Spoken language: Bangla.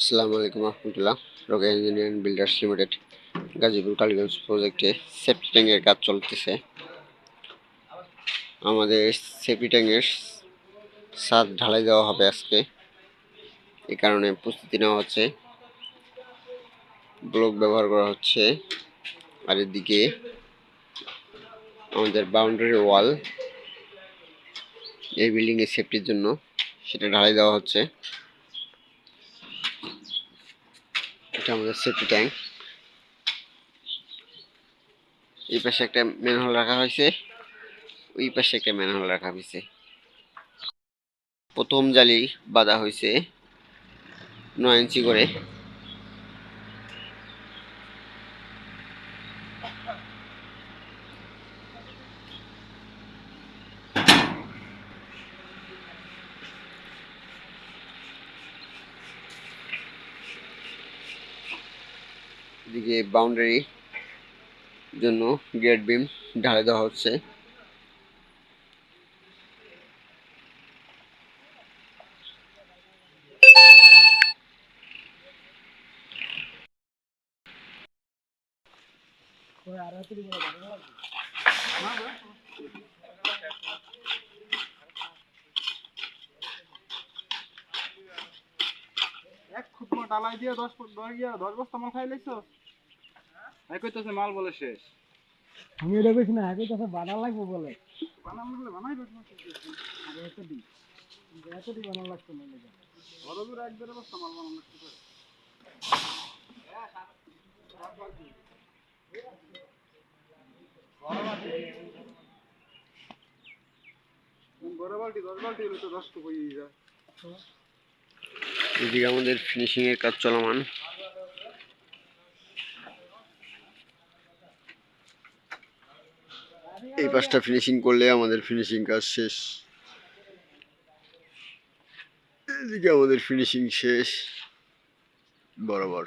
আসসালামু আলাইকুম রহমতুল্লাহ। রোগে engineering builders limited, Gazipur Kaliganj প্রজেক্টে সেফটি ট্যাঙ্কের কাজ চলতেছে। আমাদের সেফটি ট্যাঙ্কের ছাদ ঢালাই দেওয়া হবে আজকে। এই কারণে প্রস্তুতি নেওয়া হচ্ছে। ব্লক ব্যবহার করা হচ্ছে। আর এদিকে আমাদের বাউন্ডারি ওয়াল এই বিল্ডিংয়ের সেফটির জন্য সেটা ঢালাই দেওয়া হচ্ছে। এটা আমাদের সেফটি ট্যাঙ্ক এই পাশে একটা ম্যানহোল রাখা হয়েছে। ওই পাশে একটা ম্যানহোল রাখা হয়েছে। প্রথম জালি বাঁধা হয়েছে। নয় ইঞ্চি করে। এদিকে বাউন্ডারি জন্য গেট বিম ঢালাই দেওয়া হচ্ছে। এক খুটমো ডালাই দিয়ে দশ ফুট দশ বস্তা মাল খাই লাইছো কইতেছে মাল বলে শেষ। আমি এটা কইছি না একই কথা বানা লাগবো বলে। বানাম বলে বানাই বেশ আগে এত এত দিই বানা লাগতো না লেগে। বড় দূর এক দেড় বস্তা মাল বানাম লাগতে পারে। বড় বালতি। দশ বালতি হলে তো দশ তো যায়। এদিকে আমাদের ফিনিশিং এর কাজ চলমান। এই পাশটা ফিনিশিং করলে আমাদের ফিনিশিং কাজ শেষ। এদিকে আমাদের ফিনিশিং শেষ। বরাবর।